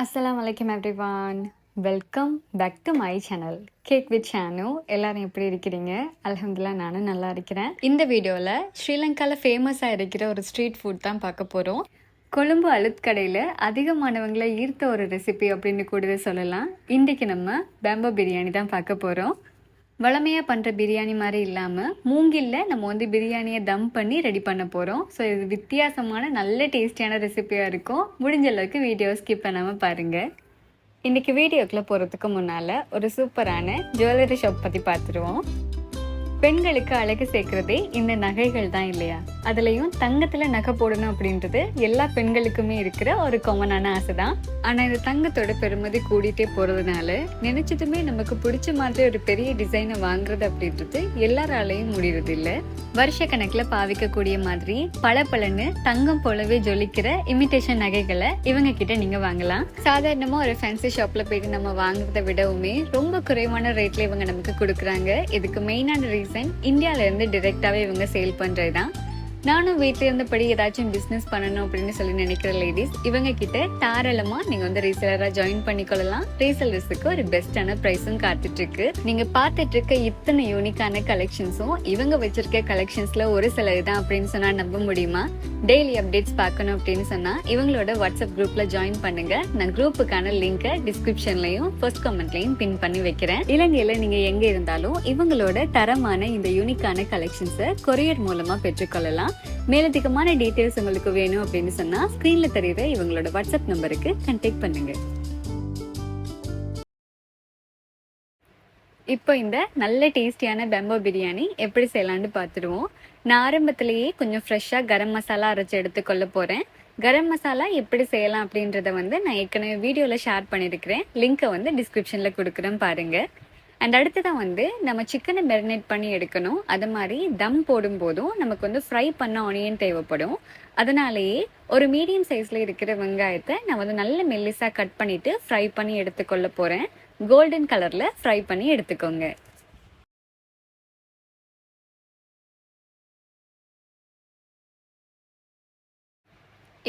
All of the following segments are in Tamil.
அஸ்ஸலாம் வலைக்கம் everyone welcome back to my channel cake with Shanu எல்லாரும் எப்படி இருக்கிறீங்க? அலமதுல்லா நானும் நல்லா இருக்கிறேன். இந்த வீடியோவில் ஸ்ரீலங்காவில் ஃபேமஸாக இருக்கிற ஒரு ஸ்ட்ரீட் ஃபுட் தான் பார்க்க போகிறோம் கொழும்பு அழுத்கடையில் அதிகமானவங்களை ஈர்த்த ஒரு ரெசிபி அப்படின்னு கூடவே சொல்லலாம். இன்றைக்கி நம்ம பேம்போ பிரியாணி தான் பார்க்க போகிறோம் வளமையாக பண்ணுற பிரியாணி மாதிரி இல்லாமல் மூங்கில்ல நம்ம வந்து பிரியாணியை தம் பண்ணி ரெடி பண்ண போகிறோம் ஸோ இது வித்தியாசமான நல்ல டேஸ்டியான ரெசிபியாக இருக்கும். முடிஞ்ச அளவுக்கு வீடியோ ஸ்கிப் பண்ணாமல் பாருங்கள் இன்றைக்கி வீடியோக்குள்ளே போகிறதுக்கு முன்னால் ஒரு சூப்பரான ஜுவல்லரி ஷாப் பற்றி பார்த்துருவோம். பெண்களுக்கு அழகு சேர்க்கறதே இந்த நகைகள் தான் இல்லையா? அதுலயும் தங்கத்துல நகை போடணும் அப்படின்றது எல்லா பெண்களுக்குமே இருக்கிற ஒரு காமனான ஆசை தான் ஆனா இந்த தங்கத்தோட பெருமதி கூடிட்டே போறதுனால நினைச்சதுமே நமக்கு பிடிச்ச மாதிரி ஒரு பெரிய டிசைனை வாங்குறது அப்படின்றது எல்லாராலையும் முடியறது இல்ல வருஷ கணக்குல பாவிக்கக்கூடிய மாதிரி பல பலன்னு தங்கம் போலவே ஜொலிக்கிற இமிட்டேஷன் நகைகளை இவங்க கிட்ட நீங்க வாங்கலாம். சாதாரணமா ஒரு ஃபேன்சி ஷாப்ல போயிட்டு நம்ம வாங்குறத விடவுமே ரொம்ப குறைவான ரேட்ல இவங்க நமக்கு கொடுக்குறாங்க. இதுக்கு மெயினான ரீசன் இந்தியால இருந்து டிரெக்டாகவே இவங்க சேல் பண்ணுறது தான் நானும் வீட்டில இருந்தபடி ஏதாச்சும் பிசினஸ் பண்ணணும் அப்படின்னு சொல்லி நினைக்கிற லேடிஸ் இவங்க கிட்ட தாராளமா நீங்க வந்து ரீசெலரா ஜாயின் பண்ணிக்கொள்ளலாம். ரீசெலர்ஸுக்கு ஒரு பெஸ்டான பிரைஸும் காத்துட்டு இருக்கு நீங்க பார்த்துட்டு இருக்க இத்தனை யூனிக்கான கலெக்ஷன்ஸும் இவங்க வச்சிருக்க கலெக்ஷன்ஸ்ல ஒரு சிலது தான் அப்படின்னு சொன்னா நம்ப முடியுமா? டெய்லி அப்டேட்ஸ் பார்க்கணும் அப்படின்னு சொன்னா இவங்களோட வாட்ஸ்அப் குரூப்ல ஜாயின் பண்ணுங்க. நான் குரூப்புக்கான லிங்கை டிஸ்கிரிப்ஷன்லயும் ஃபர்ஸ்ட் கமெண்ட்லயும் பின் பண்ணி வைக்கிறேன். இலங்கையில நீங்க எங்க இருந்தாலும் இவங்களோட தரமான இந்த யூனிக்கான கலெக்ஷன்ஸை கொரியர் மூலமா பெற்றுக்கொள்ளலாம். மேலதிகமான டீட்டெயில்ஸ் உங்களுக்கு வேணும் அப்படின்னு சொன்னா ஸ்கிரீன்ல தெரியுற இவங்களோட வாட்ஸ்அப் நம்பருக்கு கண்டெக்ட் பண்ணுங்க. இப்போ இந்த நல்ல டேஸ்டியான பெம்போ பிரியாணி எப்படி செய்யலாம்னு பார்த்துடுவோம். நான் ஆரம்பத்திலேயே கொஞ்சம் ஃப்ரெஷ்ஷாக கரம் மசாலா அரைச்சி எடுத்துக்கொள்ள போகிறேன் கரம் மசாலா எப்படி செய்யலாம் அப்படின்றத வந்து நான் ஏற்கனவே வீடியோவில் ஷேர் பண்ணியிருக்கிறேன். லிங்க்கை வந்து டிஸ்கிரிப்ஷனில் கொடுக்குறேன் பாருங்கள் அண்ட் அடுத்ததான் வந்து நம்ம சிக்கனை மெரினேட் பண்ணி எடுக்கணும். அது மாதிரி தம் போடும்போதும் நமக்கு வந்து ஃப்ரை பண்ண ஆனியன் தேவைப்படும். அதனாலேயே ஒரு மீடியம் சைஸில் இருக்கிற வெங்காயத்தை நான் வந்து நல்ல மெல்லிஸாக கட் பண்ணிவிட்டு ஃப்ரை பண்ணி எடுத்துக்கொள்ள போகிறேன் கோல்டன் கலரில் ஃப்ரை பண்ணி எடுத்துக்கோங்க.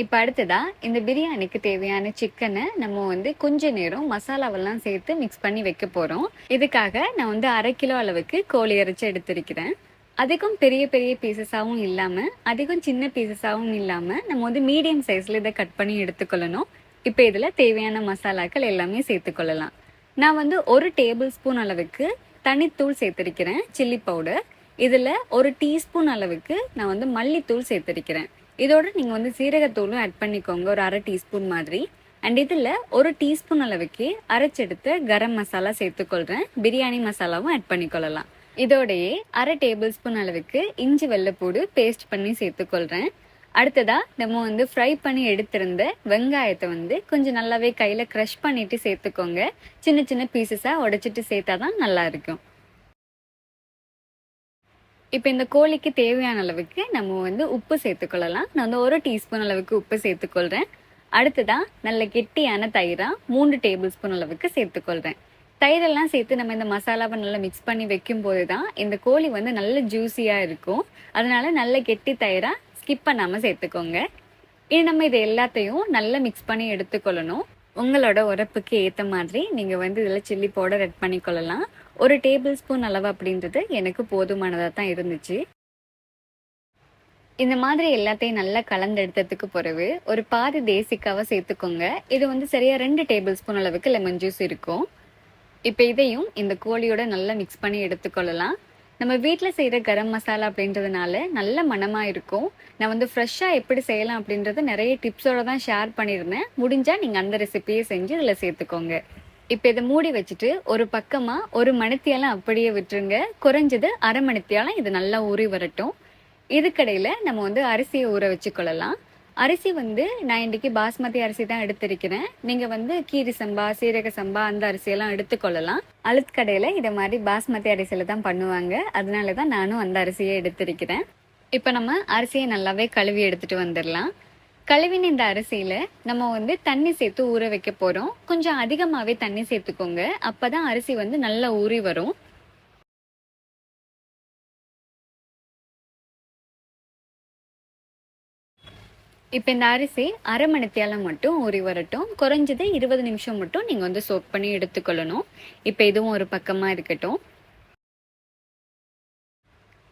இப்போ அடுத்ததா இந்த பிரியாணிக்கு தேவையான சிக்கனை நம்ம வந்து கொஞ்ச நேரம் மசாலாவெல்லாம் சேர்த்து மிக்ஸ் பண்ணி வைக்க போகிறோம் இதுக்காக நான் வந்து அரை கிலோ அளவுக்கு கோழி இறைச்சி எடுத்திருக்கிறேன். அதிகம் பெரிய பெரிய பீசஸாகவும் இல்லாமல் அதிகம் சின்ன பீசஸாகவும் இல்லாமல் நம்ம வந்து மீடியம் சைஸில் இதை கட் பண்ணி எடுத்துக்கொள்ளணும். இப்போ இதில் தேவையான மசாலாக்கள் எல்லாமே சேர்த்துக்கொள்ளலாம் நான் வந்து ஒரு டேபிள் ஸ்பூன் அளவுக்கு தனித்தூள் சேர்த்திருக்கிறேன் சில்லி பவுடர் இதில் ஒரு டீஸ்பூன் அளவுக்கு நான் வந்து மல்லித்தூள் சேர்த்திருக்கிறேன். இதோட நீங்கள் வந்து சீரகத்தூளும் ஆட் பண்ணிக்கோங்க ஒரு அரை டீஸ்பூன் மாதிரி. அண்ட் இதில் ஒரு டீஸ்பூன் அளவுக்கு அரைச்செடுத்து கரம் மசாலா சேர்த்துக்கொள்கிறேன் பிரியாணி மசாலாவும் ஆட் பண்ணிக்கொள்ளலாம். இதோடையே அரை டேபிள் ஸ்பூன் அளவுக்கு இஞ்சி வெள்ளைப்பூடு பேஸ்ட் பண்ணி சேர்த்துக்கொள்கிறேன் அடுத்ததா நம்ம வந்து ஃப்ரை பண்ணி எடுத்திருந்த வெங்காயத்தை வந்து கொஞ்சம் நல்லாவே கையில் க்ரஷ் பண்ணிட்டு சேர்த்துக்கோங்க. சின்ன சின்ன பீசஸாக உடைச்சிட்டு சேர்த்தா தான் நல்லா இருக்கும். இப்போ இந்த கோழிக்கு தேவையான அளவுக்கு நம்ம வந்து உப்பு சேர்த்துக்கொள்ளலாம். நான் வந்து ஒரு டீஸ்பூன் அளவுக்கு உப்பு சேர்த்துக்கொள்கிறேன் அடுத்ததான் நல்ல கெட்டியான தயிராக மூன்று டேபிள் ஸ்பூன் அளவுக்கு சேர்த்துக்கொள்கிறேன் தயிரெல்லாம் சேர்த்து நம்ம இந்த மசாலாவை நல்லா மிக்ஸ் பண்ணி வைக்கும் போது தான் இந்த கோழி வந்து நல்ல ஜூஸியாக இருக்கும். அதனால நல்ல கெட்டி தயிராக ஸ்கிப் பண்ணாமல் சேர்த்துக்கோங்க. இனி நம்ம இது எல்லாத்தையும் நல்லா மிக்ஸ் பண்ணி எடுத்துக்கொள்ளணும். உங்களோட உரப்புக்கு ஏற்ற மாதிரி நீங்கள் வந்து இதில் சில்லி பவுடர் ஆட் பண்ணிக்கொள்ளலாம். ஒரு டேபிள் ஸ்பூன் அளவு அப்படின்றது எனக்கு போதுமானதாக தான் இருந்துச்சு. இந்த மாதிரி எல்லாத்தையும் நல்லா கலந்தெடுத்ததுக்கு பிறகு ஒரு பாதி தேசிக்காவை சேர்த்துக்கோங்க. இது வந்து சரியாக ரெண்டு டேபிள் ஸ்பூன் அளவுக்கு லெமன் ஜூஸ் இருக்கும். இப்போ இதையும் இந்த கோழியோட நல்லா மிக்ஸ் பண்ணி எடுத்துக்கொள்ளலாம். நம்ம வீட்டில் செய்கிற கரம் மசாலா அப்படின்றதுனால நல்ல மனமாக இருக்கும். நான் வந்து ஃப்ரெஷ்ஷாக எப்படி செய்யலாம் அப்படின்றது நிறைய டிப்ஸோட தான் ஷேர் பண்ணியிருந்தேன். முடிஞ்சால் நீங்கள் அந்த ரெசிபியை செஞ்சு இதில் சேர்த்துக்கோங்க. இப்போ இதை மூடி வச்சுட்டு ஒரு பக்கமாக ஒரு மணித்தியாலம் அப்படியே விட்டுருங்க. குறைஞ்சது அரை மணித்தியாலம் இது நல்லா ஊறி வரட்டும். இதுக்கடையில் நம்ம வந்து அரிசியை ஊற வச்சுக்கொள்ளலாம். அரிசி வந்து நான் இன்றைக்கி பாஸ்மதி அரிசி தான் எடுத்திருக்கிறேன். நீங்கள் வந்து கீரி சம்பா சீரக சம்பா அந்த அரிசியெல்லாம் எடுத்துக்கொள்ளலாம். அழுத்கடையில் இதை மாதிரி பாஸ்மதி அரிசியில் தான் பண்ணுவாங்க. அதனால தான் நானும் அந்த அரிசியை எடுத்திருக்கிறேன். இப்போ நம்ம அரிசியை நல்லாவே கழுவி எடுத்துகிட்டு வந்துடலாம். கழுவின இந்த அரிசியில் நம்ம வந்து தண்ணி சேர்த்து ஊற வைக்க போகிறோம் கொஞ்சம் அதிகமாகவே தண்ணி சேர்த்துக்கோங்க. அப்போ தான் அரிசி வந்து நல்லா ஊறி வரும். இப்போ இந்த அரிசி அரை மணித்தியாலம் மட்டும் ஊறி வரட்டும். குறைஞ்சது இருபது நிமிஷம் மட்டும் நீங்கள் வந்து சோக் பண்ணி எடுத்துக்கொள்ளணும். இப்போ இதுவும் ஒரு பக்கமாக இருக்கட்டும்.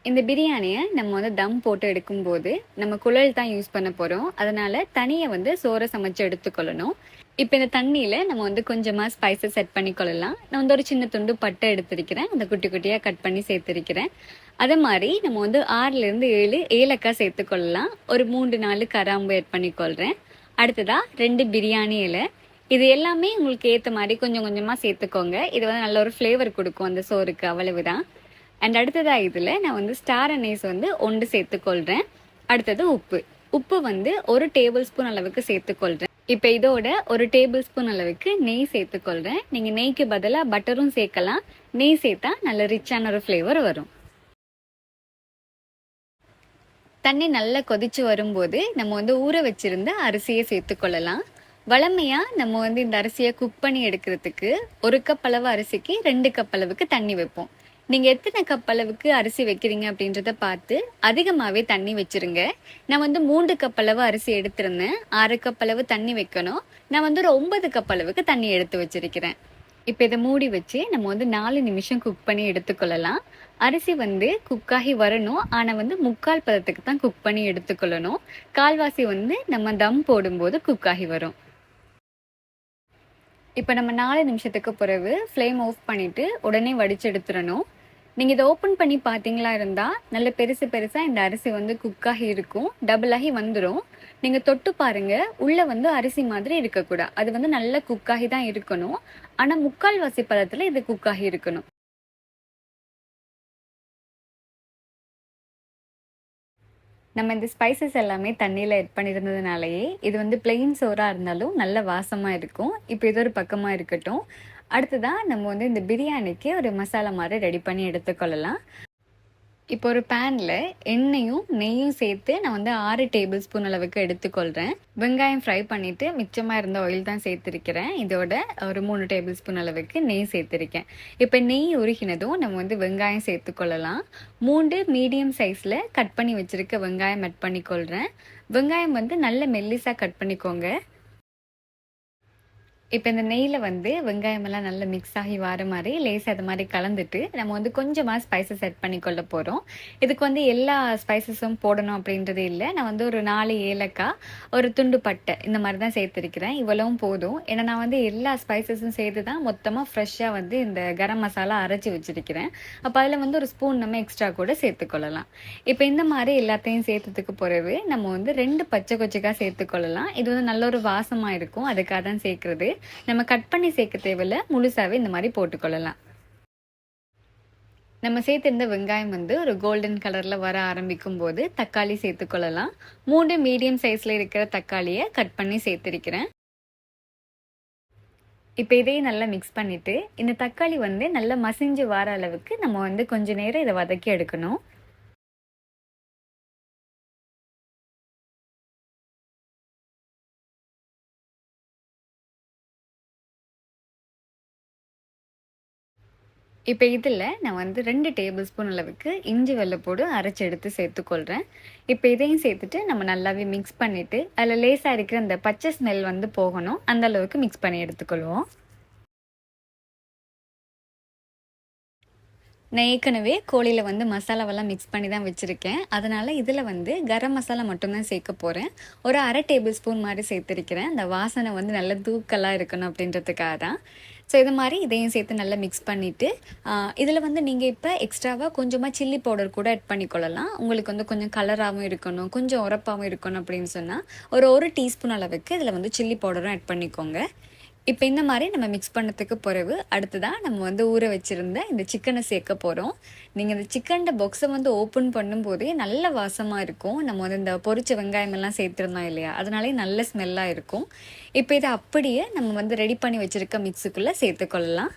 இந்த பிரியாணியை நம்ம வந்து தம் போட்டு எடுக்கும்போது நம்ம குழல் தான் யூஸ் பண்ண போகிறோம் அதனால் தனியை வந்து சோறை சமைச்சு எடுத்துக்கொள்ளணும். இப்போ இந்த தண்ணியில் நம்ம வந்து கொஞ்சமாக ஸ்பைஸை செட் பண்ணிக்கொள்ளலாம் நான் வந்து ஒரு சின்ன துண்டு பட்டை எடுத்திருக்கிறேன். அந்த குட்டி குட்டியாக கட் பண்ணி சேர்த்துருக்கிறேன். அதே மாதிரி நம்ம வந்து ஆறுலேருந்து ஏழு ஏலக்காய் சேர்த்துக்கொள்ளலாம் ஒரு மூன்று நாலு கராம்பு ஆட் பண்ணிக்கொள்கிறேன் அடுத்ததாக ரெண்டு பிரியாணி இலை. இது எல்லாமே உங்களுக்கு ஏற்ற மாதிரி கொஞ்சம் கொஞ்சமாக சேர்த்துக்கோங்க. இது வந்து நல்ல ஒரு ஃப்ளேவர் கொடுக்கும் அந்த சோறுக்கு அவ்வளவு தான் அண்ட் அடுத்ததாக இதில் நான் வந்து ஸ்டார் அனேஸ் வந்து ஒன்று சேர்த்துக்கொள்கிறேன் அடுத்தது உப்பு. உப்பு வந்து ஒரு டேபிள் ஸ்பூன் அளவுக்கு சேர்த்துக்கொள்கிறேன் இப்போ இதோட ஒரு டேபிள் ஸ்பூன் அளவுக்கு நெய் சேர்த்துக்கொள்கிறேன் நீங்கள் நெய்க்கு பதிலாக பட்டரும் சேர்க்கலாம். நெய் சேர்த்தா நல்ல ரிச்சான ஒரு ஃப்ளேவர் வரும். தண்ணி நல்லா கொதிச்சு வரும்போது நம்ம வந்து ஊற வச்சிருந்த அரிசியை சேர்த்துக்கொள்ளலாம். வளமையாக நம்ம வந்து இந்த அரிசியை குக் பண்ணி எடுக்கிறதுக்கு ஒரு கப் அளவு அரிசிக்கு ரெண்டு கப் அளவுக்கு தண்ணி வைப்போம். நீங்கள் எத்தனை கப் அளவுக்கு அரிசி வைக்கிறீங்க அப்படின்றத பார்த்து அதிகமாகவே தண்ணி வச்சுருங்க. நான் வந்து மூன்று கப் அளவு அரிசி எடுத்திருந்தேன். ஆறு கப் அளவு தண்ணி வைக்கணும். நான் வந்து ஒரு ஒன்பது கப் அளவுக்கு தண்ணி எடுத்து வச்சிருக்கிறேன். இப்போ இதை மூடி வச்சு நம்ம வந்து நாலு நிமிஷம் குக் பண்ணி எடுத்துக்கொள்ளலாம். அரிசி வந்து குக்காகி வரணும். ஆனால் வந்து முக்கால் பதத்துக்கு தான் குக் பண்ணி எடுத்துக்கொள்ளணும். கால்வாசி வந்து நம்ம தம் போடும்போது குக்காகி வரும். இப்போ நம்ம நாலு நிமிஷத்துக்கு பிறகு ஃப்ளேம் ஆஃப் பண்ணிவிட்டு உடனே வடிச்சு எடுத்துடணும். நீங்கள் இதை ஓப்பன் பண்ணி பார்த்தீங்களா இருந்தால் நல்ல பெருசு பெருசாக இந்த அரிசி வந்து குக்காகி இருக்கும். டபுள் ஆகி வந்துடும் நீங்கள் தொட்டு பாருங்கள் உள்ளே வந்து அரிசி மாதிரி இருக்கக்கூடாது அது வந்து நல்ல குக்காகி தான் இருக்கணும். ஆனால் முக்கால்வாசி பதத்தில் இது குக்காகி இருக்கணும். நம்ம இந்த ஸ்பைசஸ் எல்லாமே தண்ணியில் எட் பண்ணியிருந்ததுனாலேயே இது வந்து பிளெயின் சோறாக இருந்தாலும் நல்ல வாசமாக இருக்கும். இப்போ இது ஒரு பக்கமாக இருக்கட்டும். அடுத்ததாக நம்ம வந்து இந்த பிரியாணிக்கு ஒரு மசாலா மாதிரி ரெடி பண்ணி எடுத்துக்கொள்ளலாம். இப்போ ஒரு பேனில் எண்ணெயும் நெய்யும் சேர்த்து நான் வந்து ஆறு டேபிள் ஸ்பூன் அளவுக்கு எடுத்துக்கொள்கிறேன் வெங்காயம் ஃப்ரை பண்ணிவிட்டு மிச்சமாக இருந்த ஆயில் தான் சேர்த்துருக்கிறேன். இதோட ஒரு மூணு டேபிள் ஸ்பூன் அளவுக்கு நெய் சேர்த்துருக்கேன். இப்போ நெய் உருகினதும் நம்ம வந்து வெங்காயம் சேர்த்துக்கொள்ளலாம். மூன்று மீடியம் சைஸில் கட் பண்ணி வச்சுருக்க வெங்காயம் கட் பண்ணிக்கொள்கிறேன் வெங்காயம் வந்து நல்ல மெல்லிஸாக கட் பண்ணிக்கோங்க. இப்போ இந்த நெய்யில் வந்து வெங்காயமெல்லாம் நல்லா மிக்ஸ் ஆகி வர மாதிரி லேஸ் அது மாதிரி கலந்துட்டு நம்ம வந்து கொஞ்சமாக ஸ்பைசஸ் செட் பண்ணி கொள்ள போகிறோம் இதுக்கு வந்து எல்லா ஸ்பைசஸும் போடணும் அப்படின்றது இல்லை. நான் வந்து ஒரு நாலு ஏலக்காய் ஒரு துண்டு பட்டை இந்த மாதிரி தான் சேர்த்துருக்கிறேன். இவ்வளவும் போதும். ஏன்னா நான் வந்து எல்லா ஸ்பைசஸும் சேர்த்து தான் மொத்தமாக ஃப்ரெஷ்ஷாக வந்து இந்த கரம் மசாலா அரைச்சி வச்சுருக்கிறேன். அப்போ அதில் வந்து ஒரு ஸ்பூன் நம்ம எக்ஸ்ட்ரா கூட சேர்த்துக்கொள்ளலாம் இப்போ இந்த மாதிரி எல்லாத்தையும் சேர்த்ததுக்கு பிறகு நம்ம வந்து ரெண்டு பச்சை கொச்சிக்காய் சேர்த்துக்கொள்ளலாம் இது வந்து நல்ல ஒரு வாசமாக இருக்கும். அதுக்காக தான் சேர்க்குறது. நம்ம கட் பண்ணி சேர்க்க தேவையில்ல முழுசாகவே இந்த மாதிரி போட்டுக்கொள்ளலாம். நம்ம சேர்த்திருந்த வெங்காயம் வந்து ஒரு கோல்டன் கலரில் வர ஆரம்பிக்கும் போது தக்காளி சேர்த்துக்கொள்ளலாம். மூணு மீடியம் சைஸில் இருக்கிற தக்காளியை கட் பண்ணி சேர்த்துருக்கிறேன். இப்போ இதையும் நல்லா மிக்ஸ் பண்ணிவிட்டு இந்த தக்காளி வந்து நல்லா மசிஞ்சு வர அளவுக்கு நம்ம வந்து கொஞ்ச நேரம் இதை வதக்கி எடுக்கணும். இப்போ இதில் நான் வந்து ரெண்டு டேபிள் ஸ்பூன் அளவுக்கு இஞ்சி வெள்ளைப்பூடு அரைச்சி எடுத்து சேர்த்துக்கொள்கிறேன் இப்போ இதையும் சேர்த்துட்டு நம்ம நல்லாவே மிக்ஸ் பண்ணிவிட்டு அதில் லேசாக இருக்கிற அந்த பச்சை ஸ்மெல் வந்து போகணும். அந்த அளவுக்கு மிக்ஸ் பண்ணி எடுத்துக்கொள்வோம். நான் ஏற்கனவே கோழியில் வந்து மசாலாவெல்லாம் மிக்ஸ் பண்ணி தான் வச்சுருக்கேன். அதனால் இதில் வந்து கரம் மசாலா மட்டும்தான் சேர்க்க போகிறேன் ஒரு அரை டேபிள் ஸ்பூன் மாதிரி சேர்த்துருக்கிறேன். அந்த வாசனை வந்து நல்ல தூக்கலாக இருக்கணும் அப்படின்றதுக்காக தான் ஸோ இது மாதிரி இதையும் சேர்த்து நல்லா மிக்ஸ் பண்ணிவிட்டு இதில் வந்து நீங்கள் இப்போ எக்ஸ்ட்ராவாக கொஞ்சமாக சில்லி பவுடர் கூட ஆட் பண்ணிக்கொள்ளலாம். உங்களுக்கு வந்து கொஞ்சம் கலராகவும் இருக்கணும் கொஞ்சம் உரப்பாகவும் இருக்கணும் அப்படின்னு சொன்னால் ஒரு ஒரு டீஸ்பூன் அளவுக்கு இதில் வந்து சில்லி பவுடரும் ஆட் பண்ணிக்கோங்க. இப்போ இந்த மாதிரி நம்ம மிக்ஸ் பண்ணதுக்கு பிறகு அடுத்ததாக நம்ம வந்து ஊற வச்சுருந்த இந்த சிக்கனை சேர்க்க போகிறோம் நீங்கள் இந்த சிக்கன் பாக்ஸை வந்து ஓப்பன் பண்ணும்போதே நல்ல வாசமாக இருக்கும். நம்ம வந்து இந்த பொரிச்ச வெங்காயமெல்லாம் சேர்த்துருந்தோம் இல்லையா? அதனாலே நல்ல ஸ்மெல்லாக இருக்கும். இப்போ இதை அப்படியே நம்ம வந்து ரெடி பண்ணி வச்சுருக்க மிக்ஸுக்குள்ளே சேர்த்துக்கொள்ளலாம்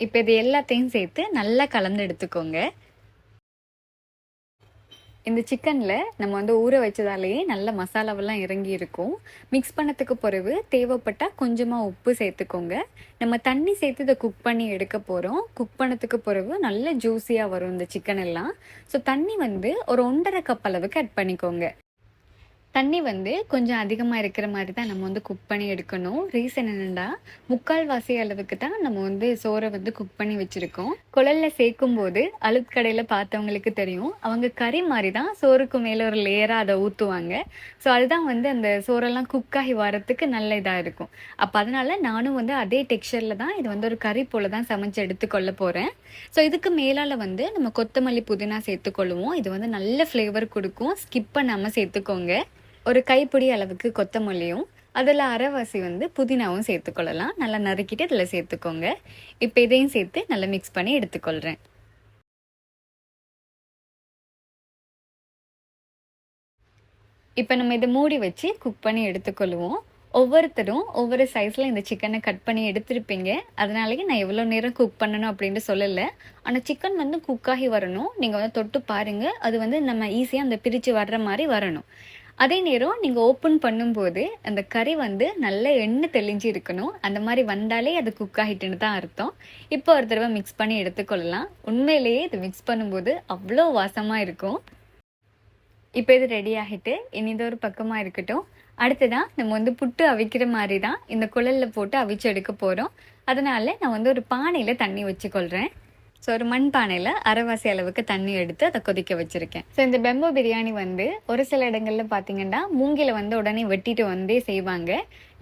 இப்போ இது எல்லாத்தையும் சேர்த்து நல்லா கலந்து எடுத்துக்கோங்க. இந்த சிக்கனில் நம்ம வந்து ஊற வச்சதாலேயே நல்ல மசாலாவெல்லாம் இறங்கி இருக்கும். மிக்ஸ் பண்ணத்துக்கு பிறகு தேவைப்பட்டால் கொஞ்சமாக உப்பு சேர்த்துக்கோங்க. நம்ம தண்ணி சேர்த்து இதை குக் பண்ணி எடுக்க போகிறோம் குக் பண்ணத்துக்கு பிறகு நல்ல ஜூஸியாக வரும் இந்த சிக்கன் எல்லாம். ஸோ தண்ணி வந்து ஒரு ஒன்றரை கப் அளவுக்கு அட் பண்ணிக்கோங்க. தண்ணி வந்து கொஞ்சம் அதிகமாக இருக்கிற மாதிரி தான் நம்ம வந்து குக் பண்ணி எடுக்கணும். ரீசன் என்னென்னா முக்கால் வாசி அளவுக்கு தான் நம்ம வந்து சோறை வந்து குக் பண்ணி வச்சுருக்கோம். குழலில் சேர்க்கும் போது அழுக்கடையில் பார்த்தவங்களுக்கு தெரியும். அவங்க கறி மாதிரி தான் சோறுக்கு மேலே ஒரு லேயராக அதை ஊற்றுவாங்க ஸோ அதுதான் வந்து அந்த சோறெல்லாம் குக் ஆகி வரத்துக்கு நல்ல இதாக இருக்கும். அப்போ அதனால் நானும் வந்து அதே டெக்ஸ்சரில் தான் இது வந்து ஒரு கறி போல் தான் சமைச்சு எடுத்துக்கொள்ள போகிறேன் ஸோ இதுக்கு மேலால் வந்து நம்ம கொத்தமல்லி புதினா சேர்த்துக்கொள்ளுவோம். இது வந்து நல்ல ஃப்ளேவர் கொடுக்கும். ஸ்கிப் பண்ணாமல் சேர்த்துக்கோங்க. ஒரு கைப்பிடி அளவுக்கு கொத்தமல்லியும் அதில் அரைவாசி வந்து புதினாவும் சேர்த்துக்கொள்ளலாம். நல்லா நறுக்கிட்டு இதில் சேர்த்துக்கோங்க. இப்போ இதையும் சேர்த்து நல்லா மிக்ஸ் பண்ணி எடுத்துக்கொள்கிறேன் இப்போ நம்ம இதை மூடி வச்சு குக் பண்ணி எடுத்துக்கொள்வோம். ஒவ்வொருத்தரும் ஒவ்வொரு சைஸில் இந்த சிக்கனை கட் பண்ணி எடுத்திருப்பீங்க. அதனாலேயே நான் எவ்வளோ நேரம் குக் பண்ணணும் அப்படின்ட்டு சொல்லலை. ஆனால் சிக்கன் வந்து குக் ஆகி வரணும். நீங்கள் வந்து தொட்டு பாருங்கள் அது வந்து நம்ம ஈஸியாக அந்த பிரித்து வர்ற மாதிரி வரணும். அதே நேரம் நீங்கள் ஓப்பன் பண்ணும்போது அந்த கறி வந்து நல்ல எண்ணெய் தெளிஞ்சு இருக்கணும். அந்த மாதிரி வந்தாலே அது குக் ஆகிட்டுன்னு தான் அர்த்தம். இப்போ ஒரு தடவை மிக்ஸ் பண்ணி எடுத்துக்கொள்ளலாம். உண்மையிலேயே இது மிக்ஸ் பண்ணும்போது அவ்வளோ வாசமாக இருக்கும். இப்போ இது ரெடி ஆகிட்டு இனி இது ஒரு பக்கமாக இருக்கட்டும். அடுத்ததான் நம்ம வந்து புட்டு அவிக்கிற மாதிரி தான் இந்த குழலில் போட்டு அவிச்சு எடுக்க போகிறோம் அதனால் நான் வந்து ஒரு பானையில் தண்ணி வச்சுக்கொள்கிறேன் ஸோ ஒரு மண் பானையில் அரைவாசி அளவுக்கு தண்ணி எடுத்து அதை கொதிக்க வச்சுருக்கேன். ஸோ இந்த பெம்போ பிரியாணி வந்து ஒரு சில இடங்களில் பார்த்தீங்கன்னா மூங்கில வந்து உடனே வெட்டிட்டு வந்தே செய்வாங்க.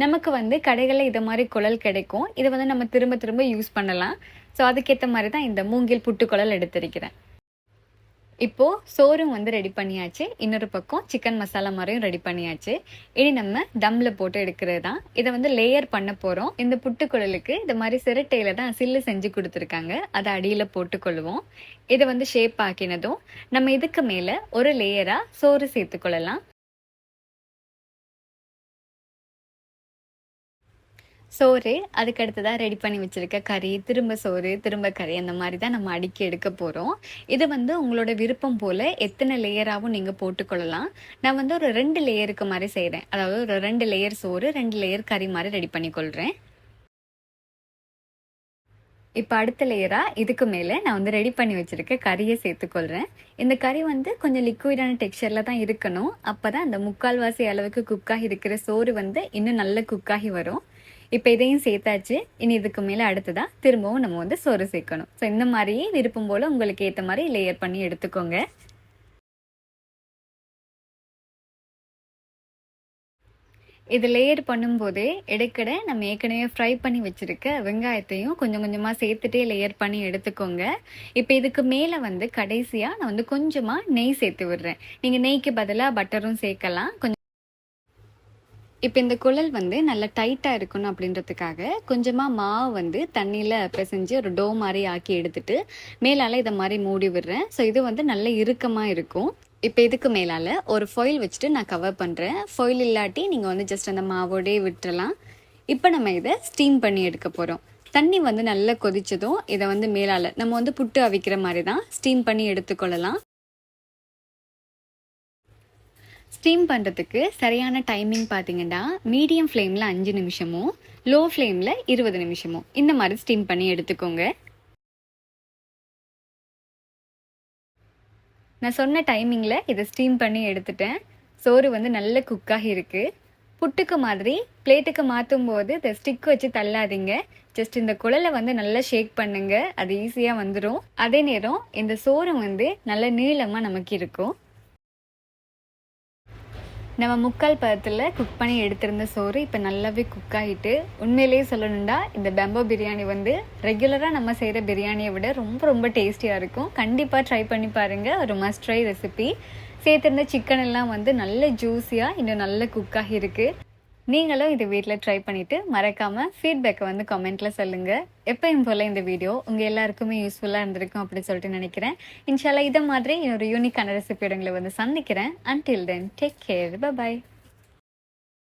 நமக்கு வந்து கடைகளில் இதை மாதிரி குழல் கிடைக்கும். இதை வந்து நம்ம திரும்ப திரும்ப யூஸ் பண்ணலாம். ஸோ அதுக்கேற்ற மாதிரி தான் இந்த மூங்கில் புட்டுக்குழல் எடுத்திருக்கிறேன். இப்போது சோறும் வந்து ரெடி பண்ணியாச்சு. இன்னொரு பக்கம் சிக்கன் மசாலா மாதிரியும் ரெடி பண்ணியாச்சு. இனி நம்ம தம்ல போட்டு எடுக்கிறது தான். இதை வந்து லேயர் பண்ண போகிறோம் இந்த புட்டுக்குழலுக்கு இந்த மாதிரி சிரட்டையில தான் சில்லு செஞ்சு கொடுத்துருக்காங்க. அதை அடியில் போட்டுக்கொள்வோம். இதை வந்து ஷேப் ஆக்கினதும் நம்ம இதுக்கு மேலே ஒரு லேயராக சோறு சேர்த்துக்கொள்ளலாம். சோறு அதுக்கு அடுத்ததாக ரெடி பண்ணி வச்சுருக்க கறி திரும்ப சோறு திரும்ப கறி அந்த மாதிரி தான் நம்ம அடுக்கி எடுக்க போகிறோம் இது வந்து உங்களோட விருப்பம் போல் எத்தனை லேயராகவும் நீங்கள் போட்டுக்கொள்ளலாம். நான் வந்து ஒரு ரெண்டு லேயருக்கு மாதிரி செய்கிறேன் அதாவது ஒரு ரெண்டு லேயர் சோறு ரெண்டு லேயர் கறி மாதிரி ரெடி பண்ணிக்கொள்கிறேன் இப்போ அடுத்த லேயராக இதுக்கு மேலே நான் வந்து ரெடி பண்ணி வச்சுருக்க கறியை சேர்த்துக்கொள்கிறேன் இந்த கறி வந்து கொஞ்சம் லிக்விடான டெக்ஸ்சரில் தான் இருக்கணும். அப்போ தான் அந்த முக்கால்வாசி அளவுக்கு குக்காகி இருக்கிற சோறு வந்து இன்னும் நல்ல குக்காகி வரும். இப்போ இதையும் சேர்த்தாச்சு. இனி இதுக்கு மேலே அடுத்ததாக திரும்பவும் நம்ம வந்து சோறு சேர்க்கணும். ஸோ இந்த மாதிரியே விருப்பம் போல் உங்களுக்கு ஏற்ற மாதிரி லேயர் பண்ணி எடுத்துக்கோங்க. இது லேயர் பண்ணும்போதே இடைக்கடை நம்ம ஏற்கனவே ஃப்ரை பண்ணி வச்சுருக்க வெங்காயத்தையும் கொஞ்சம் கொஞ்சமாக சேர்த்துட்டே லேயர் பண்ணி எடுத்துக்கோங்க. இப்போ இதுக்கு மேலே வந்து கடைசியாக நான் வந்து கொஞ்சமாக நெய் சேர்த்து விடுறேன். நீங்கள் நெய்க்கு பதிலாக பட்டரும் சேர்க்கலாம். கொஞ்சம் இப்போ இந்த குழல் வந்து நல்லா டைட்டாக இருக்கணும் அப்படின்றதுக்காக கொஞ்சமாக மாவு வந்து தண்ணியில் பிசைஞ்சு ஒரு டோ மாதிரி ஆக்கி எடுத்துட்டு மேலால் இதை மாதிரி மூடி விடுறேன். ஸோ இது வந்து நல்ல இறுக்கமாக இருக்கும். இப்போ இதுக்கு மேலால் ஒரு ஃபொயில் வச்சுட்டு நான் கவர் பண்ணுறேன் ஃபொயில் இல்லாட்டி நீங்கள் வந்து ஜஸ்ட் அந்த மாவோடே விட்டுறலாம். இப்போ நம்ம இதை ஸ்டீம் பண்ணி எடுக்க போகிறோம் தண்ணி வந்து நல்லா கொதிச்சதும் இதை வந்து மேலால் நம்ம வந்து புட்டு அவிக்கிற மாதிரி தான் ஸ்டீம் பண்ணி எடுத்துக்கொள்ளலாம். ஸ்டீம் பண்ணுறதுக்கு சரியான டைமிங் பார்த்தீங்கன்னா மீடியம் ஃப்ளேமில் அஞ்சு நிமிஷமும் லோ ஃப்ளேமில் இருபது நிமிஷமும் இந்த மாதிரி ஸ்டீம் பண்ணி எடுத்துக்கோங்க. நான் சொன்ன டைமிங்கில் இதை ஸ்டீம் பண்ணி எடுத்துட்டேன். சோறு வந்து நல்ல குக்காகி இருக்குது புட்டுக்கு மாதிரி பிளேட்டுக்கு மாற்றும் போது இந்த ஸ்டிக் வச்சு தள்ளாதீங்க. ஜஸ்ட் இந்த குழலை வந்து நல்லா ஷேக் பண்ணுங்க. அது ஈஸியாக வந்துடும் அதே நேரம் இந்த சோறு வந்து நல்ல நீளமாக நமக்கு இருக்கும். நம்ம முக்கால் பதத்தில் குக் பண்ணி எடுத்திருந்த சோறு இப்போ நல்லாவே குக் ஆகிட்டு உண்மையிலேயே சொல்லணுண்டா இந்த பெம்போ பிரியாணி வந்து ரெகுலராக நம்ம செய்கிற பிரியாணியை விட ரொம்ப ரொம்ப டேஸ்டியாக இருக்கும். கண்டிப்பாக ட்ரை பண்ணி பாருங்கள் ஒரு மஸ்ட் ட்ரை ரெசிபி சேர்த்துருந்த சிக்கன் எல்லாம் வந்து நல்ல ஜூஸியாக இன்னும் நல்ல குக் இருக்குது நீங்களும் இது வீட்டில் ட்ரை பண்ணிவிட்டு மறக்காமல் ஃபீட்பேக்கை வந்து கமெண்ட்டில் சொல்லுங்கள் எப்பயும் போல் இந்த வீடியோ உங்கள் எல்லாருக்குமே யூஸ்ஃபுல்லாக இருந்திருக்கும் அப்படின்னு சொல்லிட்டு நினைக்கிறேன். இன்ஷால்லா இதை மாதிரி இன்னொரு யூனிக்கான ரெசிபியோட உங்களை வந்து சந்திக்கிறேன். Until then take care bye